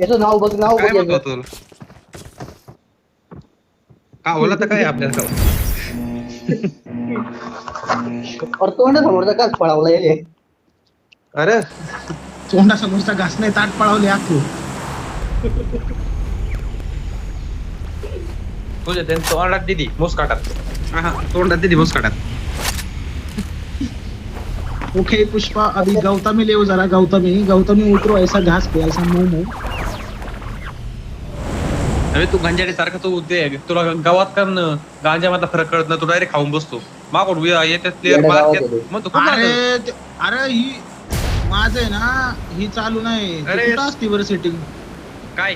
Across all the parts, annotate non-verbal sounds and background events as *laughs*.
याचं नाव बघ नाव काय बघ म्हणतो याचं. तुला का बोला तर काय आपल्याला? अरे तोंड समोरचा काच पळावला अरे. तोंडासमोरचा घास नाही ताट पळावली आखू तुझ्या त्यांनी तोंडात दिली मोस काटात. हा तोंडात दिली मोस काटात. ओके पुष्पा अभी गौतमी ले जरा गौतमी. गौतमी उतरो ऐसा घास पे ऐसा अरे तू गंजाडे सारखं तू ते तुला गावात करण गांजा मधला फरक कळत ना तू डायरेक्ट खाऊन बसतो. मागून येतात प्लेअर. मग तू? अरे अरे ही माझं आहे ना ही चालू नाही. अरे. कुठं असती बरं सेटिंग काय?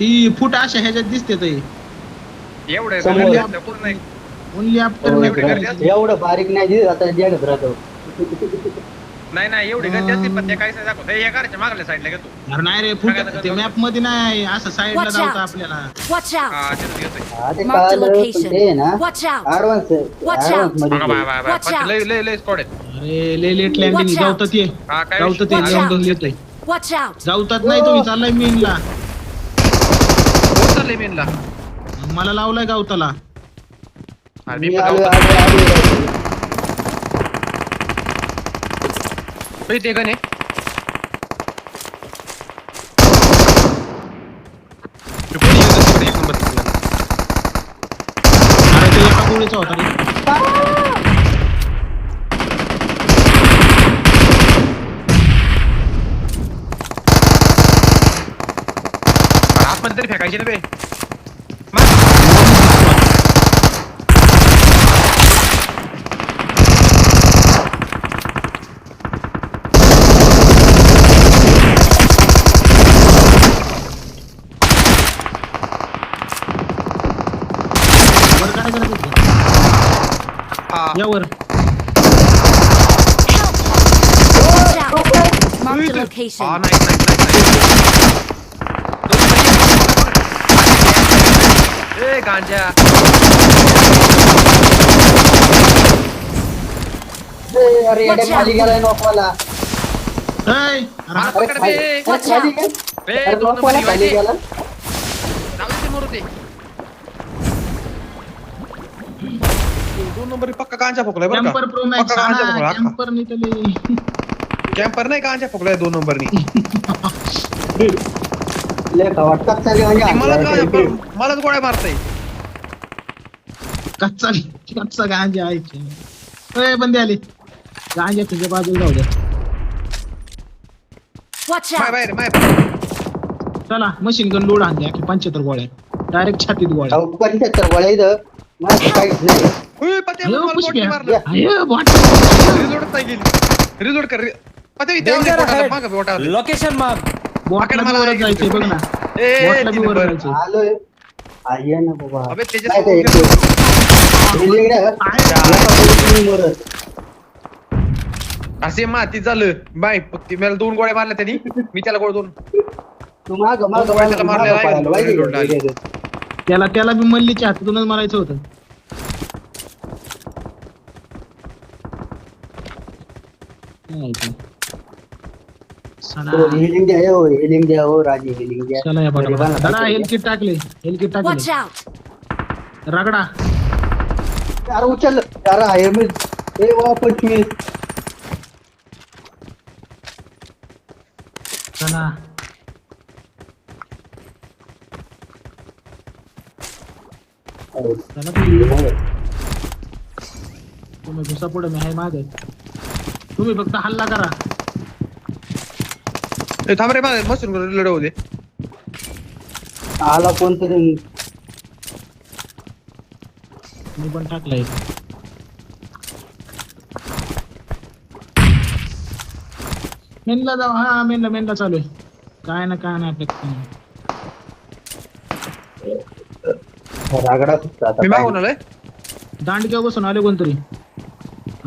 ती फुट अशा ह्याच्यात दिसते ते. एवढं. ओनली आफ्टर हो, एवढे बारीक नाही दिसत आता जगत राहतो नाही नाही एवढी गर्दी असते पण ते काहीच नाही दाखवत हे मागल्या साईडला घेतो अरे नाही रे फुट ते. मॅपमध्ये नाही असं साईडला Watch out. आपल्याला Watch out! हा तिथं घेतोय हा ते Mark the कळालं पण location. ते आहे ना Watch out! Advance Watch advance out. मध्ये बघा ते. बाय बाय बाय Watch पण out. लय लय लय स्कॉड आहेत अरे ले लेट लँडिंग Watch out. हा काय Watch out. येतोय Watch out! गावतात नाही तुम्ही चाललाय मेनला चाललंय मेनला मला लावलाय गावताला अरे मी मी पण आलो गावात- आलो आलो होय, ते गणे ते कोणी येतं तिकडे एक नंबर तिकडे. अरे ते एका गोळीचा होता रे अरे आतमध्ये तरी फेकायची ना बे out! Mark the हा, location. नाही, नाही, नाही, नाही. ए गांजा ए, अरे Watch येड्या खाली out. गेलाय नोकवाला ऐ, अरे मला हा- अरे पकड खाली बे. अरे Watch खाली out. गे. ए, अरे दोन नोकवाला नंबर खाली येवायचे. गेला जाऊ दे ते मरू दे. दोन नंबर पक्का गांजा फोकलाय बरं कॅम्पर का प्रो मॅक्स पक्का गांजा फोकला कॅम्पर कॅम्पर नाही गांजा फोकलाय दोन नंबरनी? लेखा वाटतात सगळे म्हणजे मला काय मलाच गोळ्या मारताय. कच्चा कच्चा गांजा आहे बंदे आले. गांजा तुझ्या बाजूला जाऊ द्या Watch माय out! बाहेर माय बाहेर. चला मशीन गन लोड आणल्या की पंच्याहत्तर गोळ्या डायरेक्ट छातीत गोळ्या अहो, पंच्याहत्तर गोळ्या इथं. माझं काहीच नाही. उय, पत्या, अयो, मला पुष्प्या. बोटने मारलं. अयो, बॉट. रिझोर्ट नाही गेली. रिझोर्ट कर ahead. मागं बोटाला. लोकेशन मला वर जायचंय बघ ना. ए, बॉटला बी तीन वर नंबर. जायचंय. आलोय. आ, ये ना बाबा. अबे, त्याच्या बिल्डिंग वर. असे माती झालं. बाय ती मला दोन गोळ्या मारल्या त्यांनी. मी त्याला गोळ दोन. त्याला? त्याला त्याला बी मल्लीच्या हातातूनच मारायचं होतं. हो, द्या हो द्या हो राजी द्या. चला या दादा हेल किट टाकले हेल किट Watch टाकले out! रगडा. अरे उचल. अरे आहे मी. ए वा पंचवीस. चला. चला तुम्ही तुम्ही घुसा पुढे मी आहे मागे. तुम्ही फक्त हल्ला करा. ए, थांब रे मागे बसून लढवू दे. आला कोणतरी मी पण टाकलंय. मेनला जाऊ हा मेनला मेनला चालू आहे. काय ना काय ना. रागडा सुटला आता मी आलोय? दांडक्या बसून आले कोणतरी.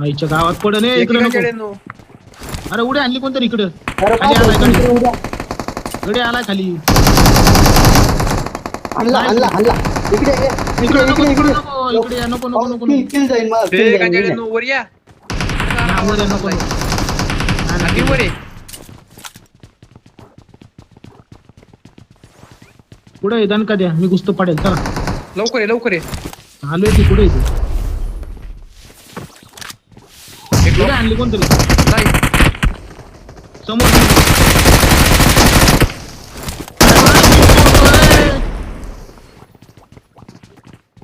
आईच्या गावात पड नाही इकडे एकीकडे नको. नो. अरे उड्या आणली कोणतरी इकडे. खाली आलाय इकडे उड्या. गडी आलाय खाली आणला आणला आणला इकडे ये. इकडे इकडे नको इकडे इकडे इकडे नको इकडे या, नको नको नको किल नको किल जाईल मला ते kill जाईल, वर या हा, वर या, नको नको. नाही, आणि नाही. वर ये. पुढे आहे दणका द्या मी घुसतो पडेल चला लवकर ये लवकर ये आलोय की पुढे येतो एक पुढे. आणली कोणतरी नाही. समोर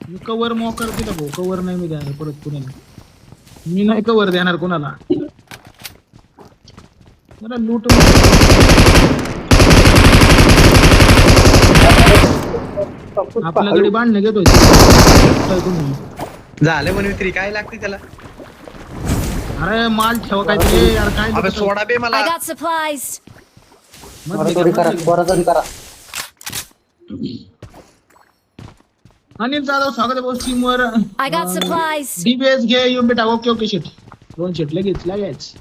मी कवर मोकर दिला भाऊ कवर नाही मी द्यायला परत कुणाला मी नाही कवर देणार कोणाला जरा लूट आपल्याकडे बांधणे घेतोय तुम्ही? झालं म्हणे तरी काय लागते त्याला? अरे माल ठेवा यार काय अबे? सोडा बे मला. I got supplies. करा का? बरोबरी करा. अनिल जाधव स्वागत आहे भाऊ टीमवर I got supplies. डीबीएस घे येऊन बेटा ओके ओके शेट दोन शेट लगेच लगेच.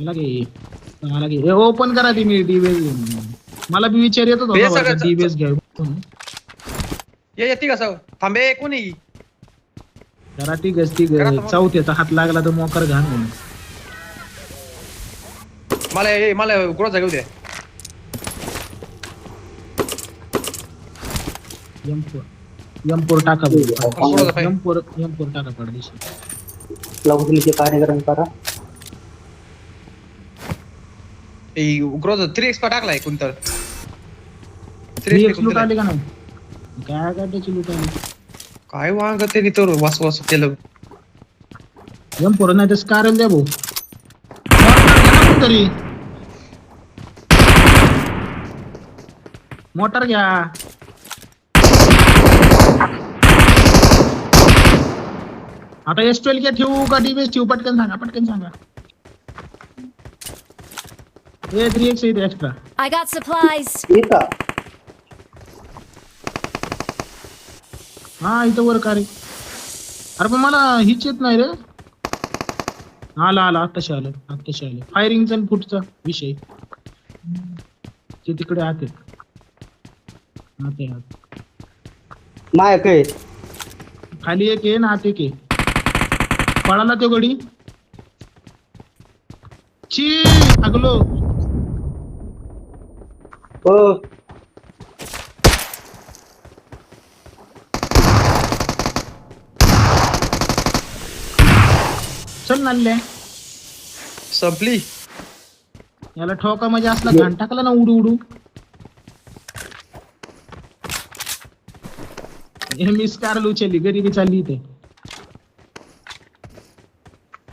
लगे लगे ओपन करा ती मी डीबीएस मला बी विचार येतच हे होता सगळं- डीबीएस घ्या ये येते कसं थांबे कोणी जरा ती गस ती करा तुम्हाला. चौथ्याचा हात लागला तर मोकर घाण म्हणून मला ए, मला एम फोर एम फोर टाका थोडं एम फोर एम फोर टाका पडदेशी लवकरीचे कार्यक्रम करा. थ्री एक्स टाकलाय कोणतर? थ्री एक्स लूट आली का नाही? काय काय त्याची लूट आली? वांग ते तर वास वास केलं. एम फोर नाही तर स्कारल द्या भाऊ. मोटार घ्या. ना तरी मोटार घ्या आता एस ट्वेल्व घ्या ठेवू का डीबीएस ठेवू पटकन सांगा पटकन सांगा. ए थ्री एक्स येते एक्स्ट्रा I got supplies. येता. हा इथं वर का रे अरे पण मला हिच येत नाही रे. आला आला आत्ताशी आलं आत्ताशी आलं. फायरिंगचा आणि फुटचा विषय. ते तिकडे आत आहेत. आत आहे, आत. माय काय? खाली एक आहे ना आत एक आहे. पळाला तो गडी. ची लागलो हो. चल नाल्ले. संपली. याला ठोका म्हणजे असला घाण टाकला ना उडू उडू. हे मी स्टार उचलली गरिबी चालली इथे.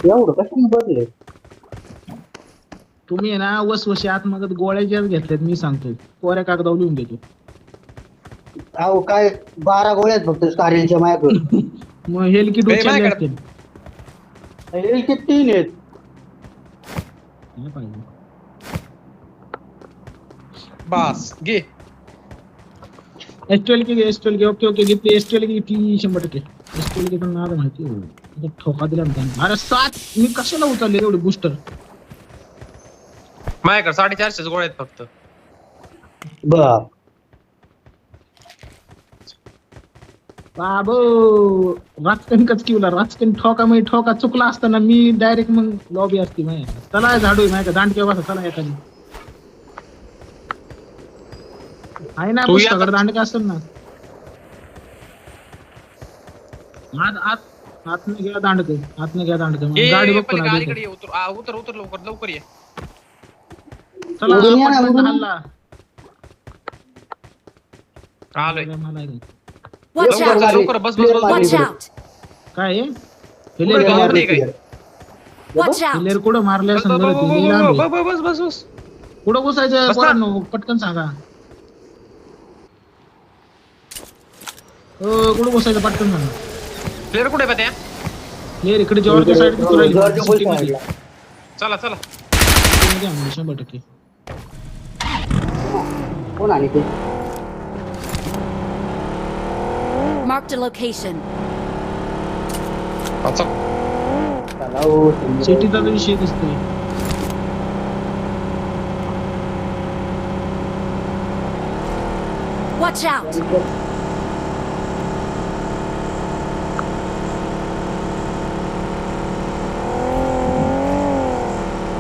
एवढं कशाने बदले तुम्ही आहे ना वसवशी आतमध्ये गोळ्याच्याच घेतल्यात मी सांगतो कोऱ्या कागदावर लिहून देतो अहो काय बारा गोळ्यात फक्त स्टारीलच्या माझ्याकडे. *laughs* मग हेल किट ए, उचलले माझ्याकडे. असतील. एलचे तीन आहेत बास घे एस ट्वेल्व की एस ट्वेल्व ओके ओके घेतली एस ट्वेल्व घेतली शंभर टक्के एस ट्वेल्व घेताना नाद माहिती आहे. ठोका दिला त्याने. अरे सात मी कशाला उचलले एवढे बुस्टर माझ्याकडे साडेचारशेच गोळ्या आहेत फक्त बर बाबो राजकन कचकीवला राजकन ठोका मी ठोका चुकला असताना मी डायरेक्ट मग लॉबी असती माझ्या चला झाडू माझ्या दांडक्या बसा चला एखादी. आहे ना पुस्तकाकडे दांडका असेल ना. आत आत आतनं घ्या दांडक आतनं घ्या दांडक गाडी बघतो ना उतर आ, उतर उतर लवकर लवकर ये. चला. हल्ला. आलोय मला आहे. लवकर out. जा, लवकर बस बस बस Watch out. काय हिलेर- हिलेर- ठीक आहे. Watch out. हिलेर कुठं मारले बस असं बस बस बस. बस बस बस बस कुठं घुसायचं बस ना. पोरांनो पटकन सांगा हो कुठं घुसायचं पटकन सांगा प्लेअर कुठे आहे त्या हे इकडे जॉर्ज साईड जॉर्ज बोल साईडला. चला चला शंभर टक्के कोण आणि ते Marked a location. अच्छा. चला हो, समजा. सिटीचा विषय दिसतोय Watch out!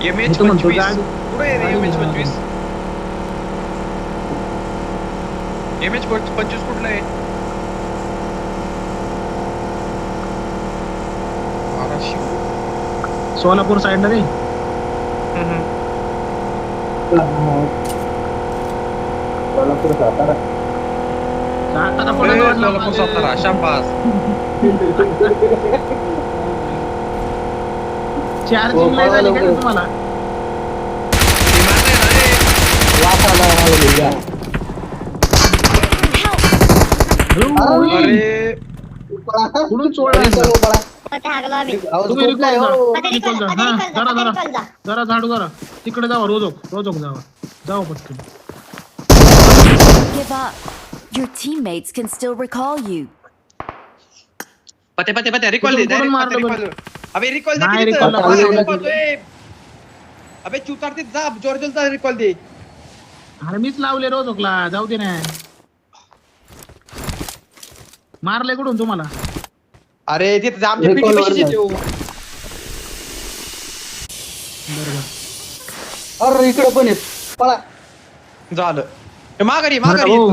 MH मी तर म्हणतो 25. गाडी- कुठे आहे रे गाडी MH घेऊन 25? MH 25 कुठलं आहे सोलापूर साईडला रे सोलापूर सातारा सातारा पडत वाटलं सोलापूर सातारा शांपास चार्जिंग नाही झाली का रे तुम्हाला वास आला मला भैया. Help! अरे पळा. कुठून चोळला चलो, पळा. आवाज तुम्ही रिकॉल. जा रिकॉल जा हा जरा जरा जरा झाडू जरा तिकडे जावा रोजोक रोजोक जावा जावा पटकन Give up. Your teammates can still recall you. पते पते पते रिकॉल दे direct मारलं पते बरं? recall. अबे रिकॉल दे नाही, किती recall तर? नाही, अरे, recall दे. अबे चुतारते जा जॉर्जलचा रिकॉल दे अरे मीच लावले रोजोकला जाऊ दे ना मारले कुठून तुम्हाला अरे तिथे आमच्या पिटी जा. देऊ अरे इकडे पण आहेत. पळा. झालं. ए, माघारी माघारी हो.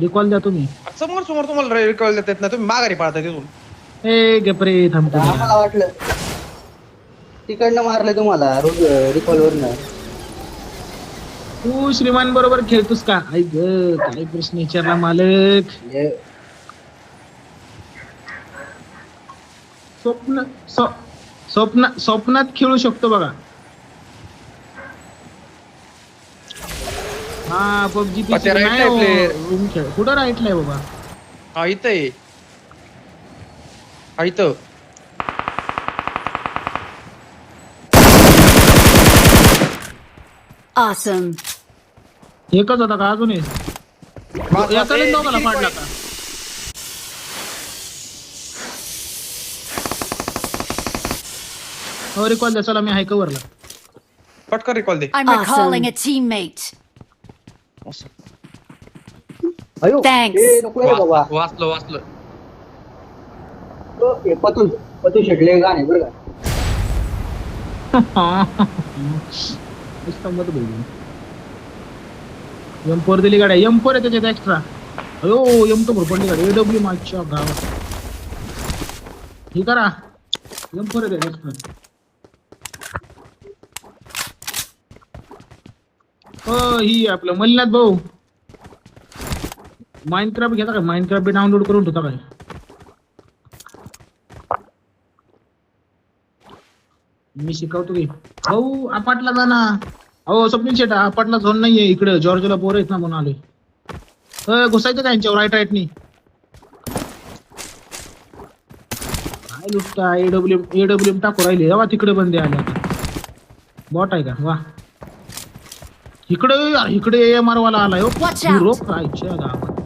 रिकॉल द्या तुम्ही. समोर समोर तुम्हाला रिकॉल देतात ना तुम्ही माघारी पळता तिथून. ए गपरे थांबतो आम्हाला वाटलं. तिकडनं मारलं तुम्हाला रोज रिकॉल वरनं. तू श्रीमान बरोबर खेळतोस का? ऐक ग काय प्रश्न विचारला मालक? हे स्वप्न स्व- स्वप्न स्वप्नात खेळू शकतो बघा हा पबजी पण ते right ला आहे player. खेळ कुठं राईटला आहे बाबा हा इथं आहे हा इथं Awesome. एकच होता का अजून एक? एकाने दोघाला पाडला? का हो रिकॉल द्या. चला मी हाय कवरला पटकन रिकॉल दे. I'm recalling a teammate. अयो. Thanks. ए, नको रे बाबा. वाच- वाचलो वाचलो. तो, हे शेटले गाणे बरं का? बोलू एम फोर दिली गाड्या. एम फोर आहे त्याच्यात एक्स्ट्रा अयो एम तो भरपडली गाडी एडब्ल्यू मागच्या गावात. हे करा. एम फोर आहे एक्स्ट्रा हो ही आपलं मल्लिनाथ भाऊ. माइनक्राफ्ट घेता का माइनक्राफ्ट बी डाउनलोड करून ठेवता काय? मी शिकवतो की. भाऊ आपाटला जा ना. अहो स्वप्नील शेट आपाटला झोन नाहीये इकडे. जॉर्जला पोर आहेत ना म्हणून आले घुसायचं का यांच्यावर? राईट राईटनी काय लुटता? एडब्ल्यू एडब्ल्यू टाकू राहिले. वा तिकडे बंदी आले बॉट आहे का? वा. इकडे इकडे एम आर वाला आलाय हो Watch out. रोख राहायच्या गावात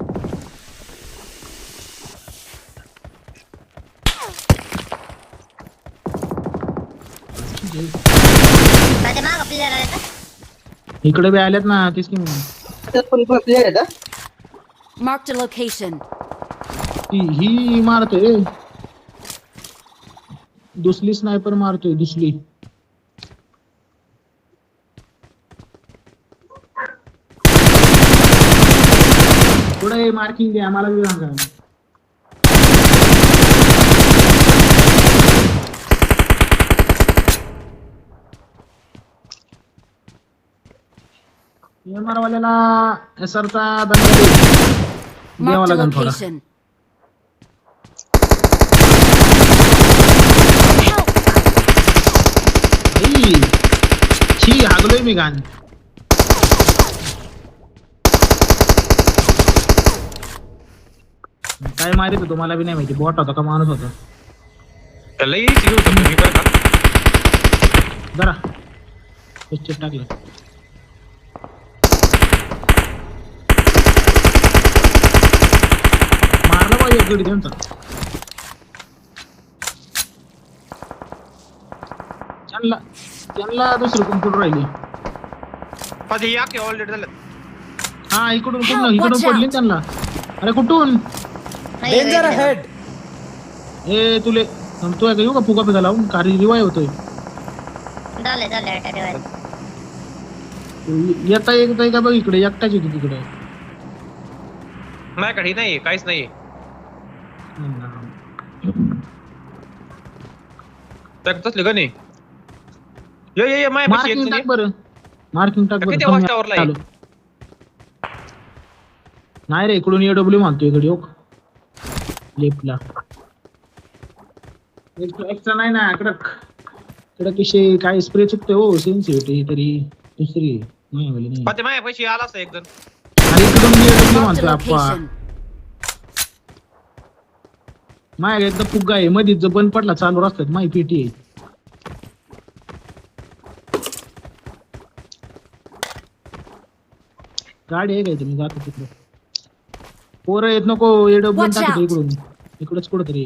इकडे बी आल्यात ना तेच की म्हणून. हा? Marked a location. ही ही मारतोय दुसली स्नायपर मारतोय दुसरी पुढे मार्किंग द्या आम्हाला बी सांगा एमआर वाल्याला एसआरचा दंड. द्यावा लागेल थोडा. छी हागलोय मी घाण. काय माहिती तुम्हाला बी नाही माहिती बॉट होता का माणूस होता त्याला जरा पिक्चर टाकलं मारलं पाहिजे एक गडी त्यांचा त्यांना त्यांना दुसरी कुंपूड राहिली माझे या की ऑलरेडी झालं हा इकडून कुठून इकडून पडली त्यांना अरे कुठून डेंजर हेड ए तुले तू आहे का येऊ का फुगा फिगा लावून कारी रिवाय होतोय झाले झाले अटॅक येता येता का बघ इकडे एकटाच येतो तिकडे माझ्याकडे नाही काहीच नाही। तसली का नाही। ये ये ये माय मार्किंग टाक बरं मार्किंग टाक किती बरं watch tower ला आहे? नाही रे इकडून एडब्ल्यू मानतो इकडे योग लेफ्टला एक्स्ट्रा नाही ना कडक. कडक विषय काय स्प्रे चुकते हो सेन्सिटिव्हिटी तरी. दुसरी आहे. मायावाली नाही. पाते माझ्या पैसे आला असता एकदम आणि Marked a मानतोय आप्पा location. माया एकदा फुगा आहे मध्ये जो बंद पडला चालू रस्त्यात माही पेटी आहे. गाडी आहे काय तुम्ही जातो तिकडे. पोरं येत नको एडब्ल्यू Watch टाकतो out. इकडून. इकडच कुठं तरी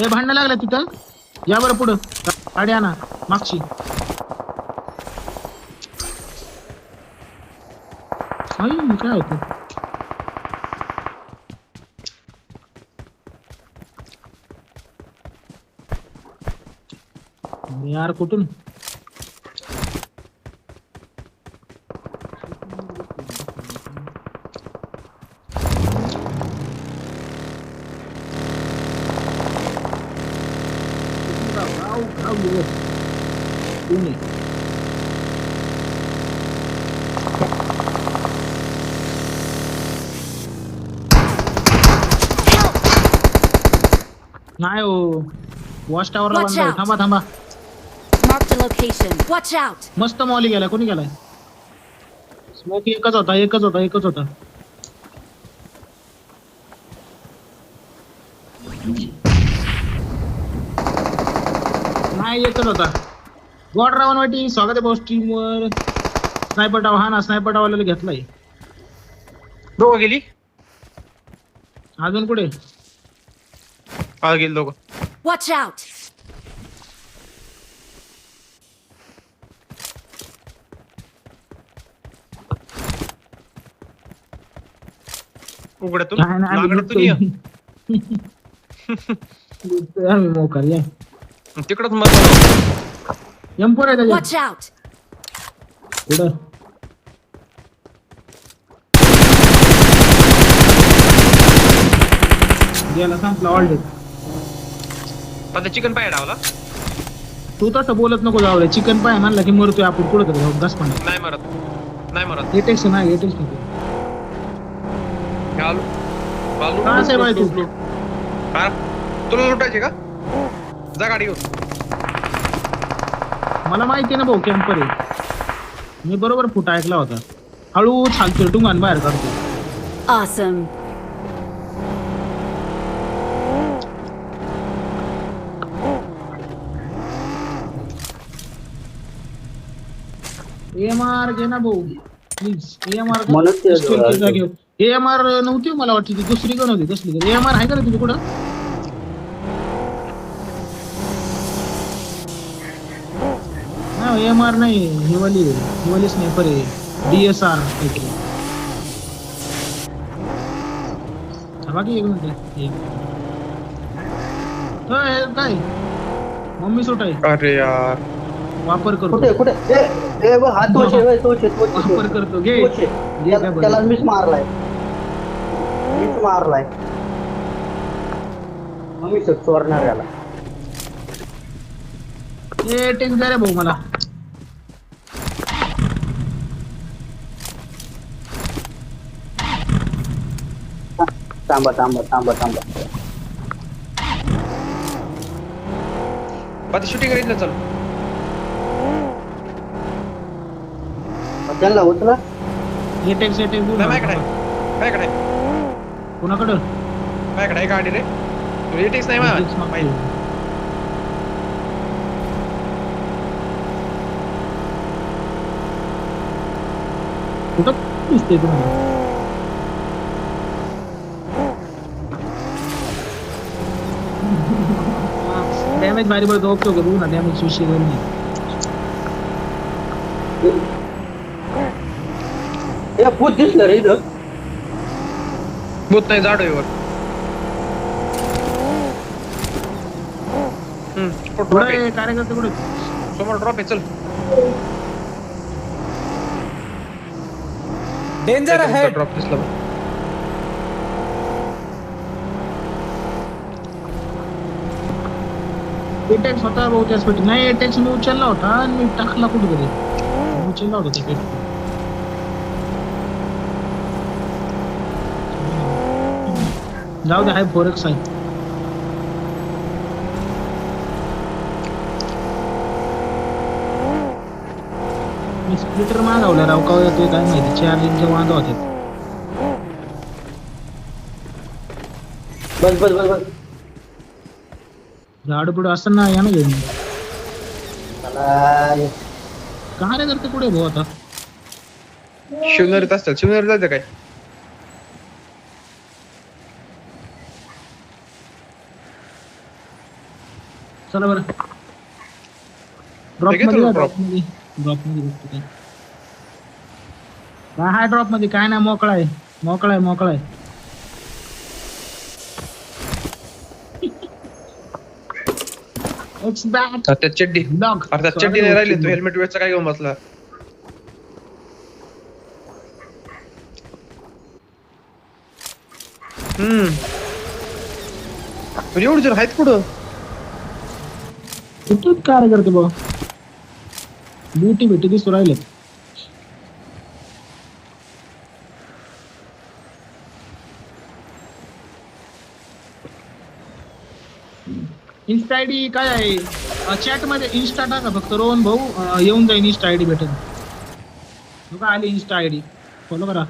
हे भांडण लागलं तिथं? या बरं पुढं. गाडी आणा मागची. आई, काय होतं? यार कुठून गाव गाव गेलं. कोण आहे? नाही हो. वॉच टावरला Watch बांधलाय out. थांबा थांबा. Marked a location. Watch out! मस्त मॉली गेलाय. कोणी गेलाय? स्मोक एकच होता एकच होता एकच होता. नाही एकच होता. गॉड रावण वाटी स्वागत आहे भाऊ स्ट्रीम वर. स्नायपर डाव हा ना स्नायपर डावाला घेतलाय. दोघं गेली? अजून कुठे? हा गेली दोघं Watch out! उघड्यातून काय नाही आम्ही लाकडातून ये लुटतोय. लुटतोय आम्ही मोकार या तिकडच मत एम्पोर आहे त्याच्यात Watch out! पुढं गेला संपला ऑलरेडी आता चिकन पाय डावला. तू तसं बोलत नको जाऊ चिकन पाय म्हणला की मरतोय आपण कुठं तरी जाऊ घास पाण्यात नाही मरत. नाही मरत. एटेक्स नाही एटेक्स नको घालू. घालू का साहेब आहे तू? हा? तुला लुटायचे का? जा गाडी घेऊन. मला माहिती आहे ना भाऊ कॅम्पर आहे. मी बरोबर फुटा ऐकला होता. हळू छालतोय टुंगान बाहेर काढतो. Awesome. एमआर घे ना भाऊ. प्लीज एमआर म्हणून ते- एमआर नव्हती हो मला वाटतं ती दुसरी गण होती? कसली एमआर आहे का रे तुझी कुठं? नाही एमआर नाही हिवाली हिवाली स्नायपर आहे. डीएसआर काहीतरी. हा, बाकी एक मिनिट. एक. अ, हे काय? मम्मी सोट आहे. अरे यार. वापर करतो. कुठे कुठे? ए! ए बघ, हा तोच आहे, तोच आहे, तोच करतो घे. त्याला. मीच मारलाय. मीच मारलाय. मग मी चोरणार याला. ए टेक द्या रे भाऊ मला. थांबा थांबा थांबा थांबा. आता शूटिंग करायचं चल. त्यांना उचला. हे हे टॅक्स नाही काय आहे. काय काय कोणाकडं? माझ्याकडे आहे गाडी रे. तू ATX नाही माझ्या- माहिती. दिसते तुम्हाला डॅमेज भारी पडतो ओके ओके बघू ना डॅमेज विषय नाही हे भूत दिसलं रे इथं भूत नाही जाडो आहे वर हम्म, drop कुठं आहे. आहे? कार्यकर्ते कुठे समोर ड्रॉप आहे चल Danger ahead. ड्रॉप दिसला बघ. होता बहुतेक हॉस्पिटल नाही एटेक्स मी उचलला होता आणि मी टाकला मी उचलला होता त्या जाऊ दे हाय फोरेक्स आहे मी स्प्लिटर मागवलं राव का येतोय काय माहिती चार्जिंगचे वांदा होते. बस बस बस बस. झाड पुढे असं ना या ना घेऊन. मला का रे करते कुठे भाऊ आता. शिवनेरीत असतात. शिवनेरी जायचं काय? चला बरं. ड्रॉपमध्ये ड्रॉप. मध्ये. ड्रॉपमध्ये बघतो काय. काय हाय ड्रॉपमध्ये? काय नाही मोकळा आहे. मोकळा आहे मोकळा आहे. *laughs* त्यात चड्डी. अरे त्यात चड्डी नाही राहिली. तू हेल्मेट वेळचा काय घेऊन बसला? हम्म. पण एवढी जण आहेत कुठं? कुठं काय करते बा? ब्युटी भेटी दिसू राहिले इन्स्टा आयडी काय आहे? चॅटमध्ये इन्स्टा टाका फक्त रोहन भाऊ येऊन जाईन इन्स्टा आयडी भेटेल. बघा आली इन्स्टा आयडी फॉलो करा.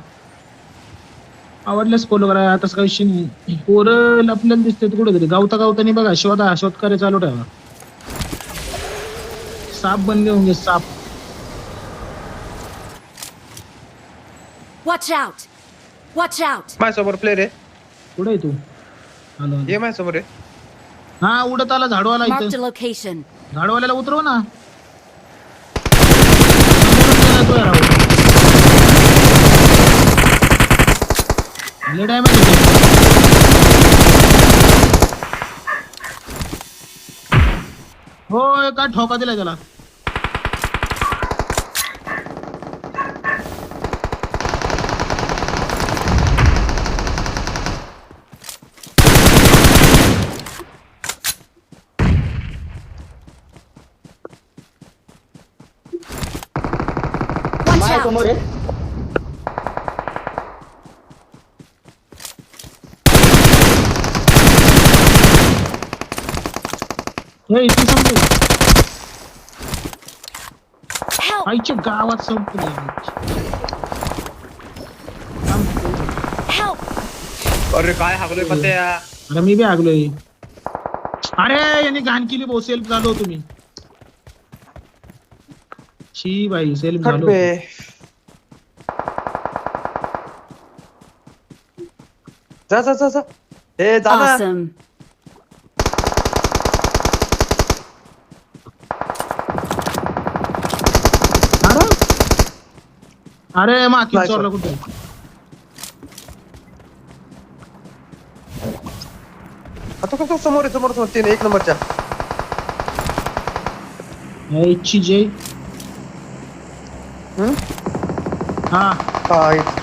आवडल्यास फॉलो करा. तसं काही विषय नाही पोरं लपलेलं दिसते कुठेतरी. गावता गावतानी बघा शोधा शोध कार्य चालू ठेवा. साप बनले होंगे साप Watch out! Watch out! माझ्यासमोर प्लेअर आहे कुठे आहे तू आलो आलो. ये माझ्यासमोर आहे हा उडत आला झाडवाला Marked a इथं location. झाडवाल्याला उतरव ना समोरून गेला तो यार. लय damage होते. होय काय ठोका दिलाय त्याला समोर आहे हे इथे संपले Help! आईच्या गावात संपले! अरे काय हागलोय पत्या अरे मी बी आगलोय अरे यांनी घाण केली भाऊ. सेल्फ झालो तुम्ही. शी बाई सेल्फ झालो जा जा जा जा ए जा ना Awesome. अरे अरे माती नाही, चोरला. कुठे आता कसं समोर आहे समोर समोर तीन एक नंबरच्या यायची जय हम्म? हा हा.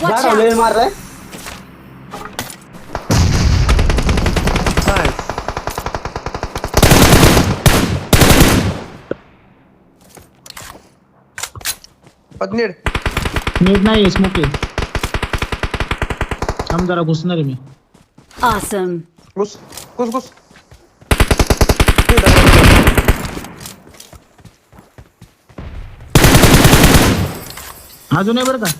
Watch out! मारलाय Nice. पत्नीड नीट नाही स्मोक आहे थांब जरा घुसणार आहे मी Awesome. घुस घुस घुस अजून आहे बरं का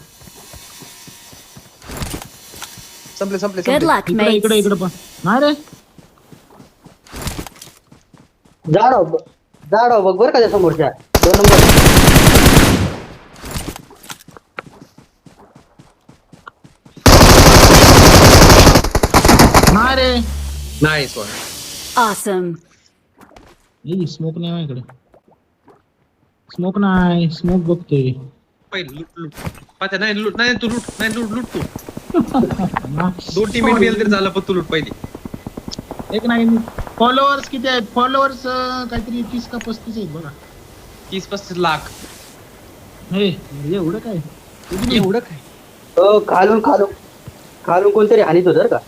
संपले संपले Good संपले. luck, इकडे इकडे पण. नाही जाडो जाडो बघ बरं का त्या समोरच्या. दोन नंबर. नाही रे. नाही सोड Awesome. स्मोक नाही इकडे स्मोक नाही स्मोक बघतोय. पहिले लूट लूट. पाहते नाही लूट नाही तू लूट नाही लूट लूट तू. *laughs* दोन टीम गेल तरी झालं पण तू लूट पहिली. एक नाही फॉलोअर्स किती आहेत? फॉलोअर्स काहीतरी तीस का पस्तीस आहेत बघा. तीस पस्तीस लाख. हे एवढं काय? किती एवढं काय? हो खालून खालून. खालून कोणतरी हानीत होत का?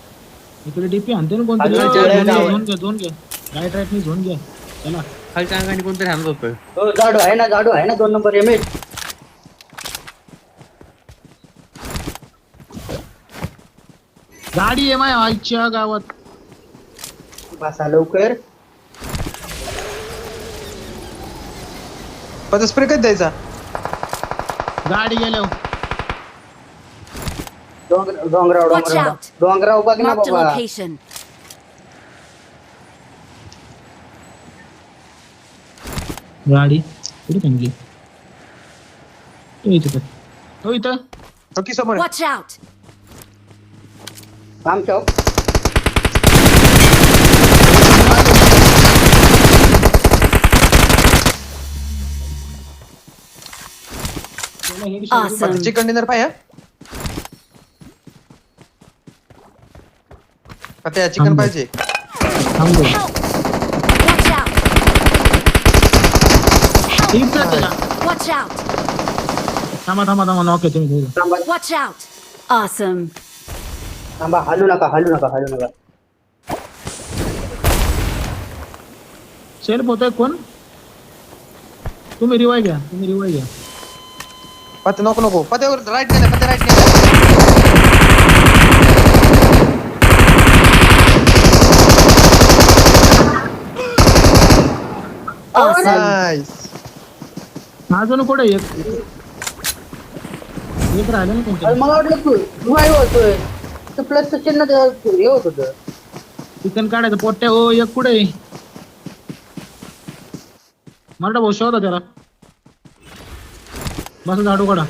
इकडे डीपी आणते ना कोणतरी. अजून हो, जेवढे झोन घ्या, नाव आहे. झोन घ्या झोन घ्या राईट राईट मी झोन घ्या चला. खालच्या अंगाने कोणतरी हाणत होतं. हो जाडू आहे ना जाडू आहे ना दोन नंबर एम एच गाडी आहे माझ्या आईच्या गावात. बसा लवकर. पण स्प्रे कधी द्यायचा? गाडी डोंगर डोंगराव Watch डोंगराव out. डोंगराव बघ ना Marked a बाबा. location. गाडी. कुठे थांबली तो इथं तो इथं. समोर आहे. Watch out. काम चौक Awesome. चिकन डिनर पाहिजे त्या चिकन थांब. पाहिजे. Help. Watch out. त्याला. Watch out. थांबा थांबा थांबा नॉक आहे तुम्ही. थांबा Watch out. Awesome. थांबा हलू नका हलू नका हलू नका. सेल्फ होतोय कोण? तुम्ही रिवाय घ्या तुम्ही रिवाय घ्या. पत्ते नको नको. पत्ते राईट गेला पत्ते राईट गेला. नाईस अजून कुठे एक? एक. राहिलं ना अरे कोणतं मला वाटलं तू तू आहे होतोय तर प्लसचं चिन्ह ते हे होत होतं. चिकन काढायचं पोट्या हो एक कुठे मराठा भाऊ शोधा त्याला. बस झाडू काढा.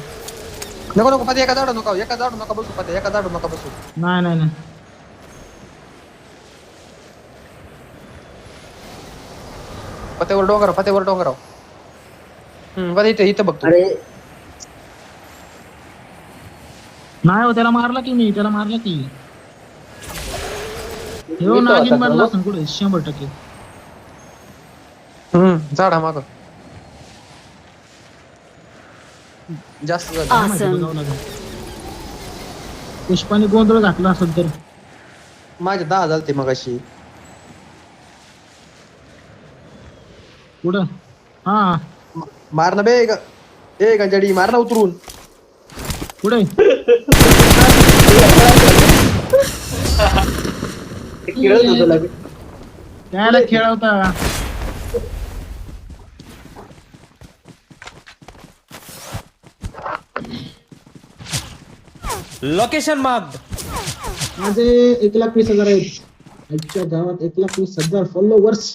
नको नको पत्ते एका झाडू नका एका झाडू नका बसू पत्ते एका झाडू नका बसू. नाही नाही नाही. पत्त्यावर डोंगराव पत्त्यावर डोंगराव हम्म पत्ते इथं इथं बघतो अरे नाही हो त्याला मारला की मी त्याला मारला की. हो नागिन मारला. असं कुठे? शंभर टक्के. हम्म झाडा माग. जास्त झालं काय माहिती, Awesome. बघावं लागेल. पुष्पाने गोंधळ घातला असेल तर. माझे दहा झालते मग अशी कुठं? हा. मार ना बे ग- ए गंजाडी मार ना उतरून. खेळत होतं लगे त्याला खेळवता Location marked. माझे एक लाख वीस हजार आहेत. आजच्या गावात एक लाख वीस हजार फॉलोवर्स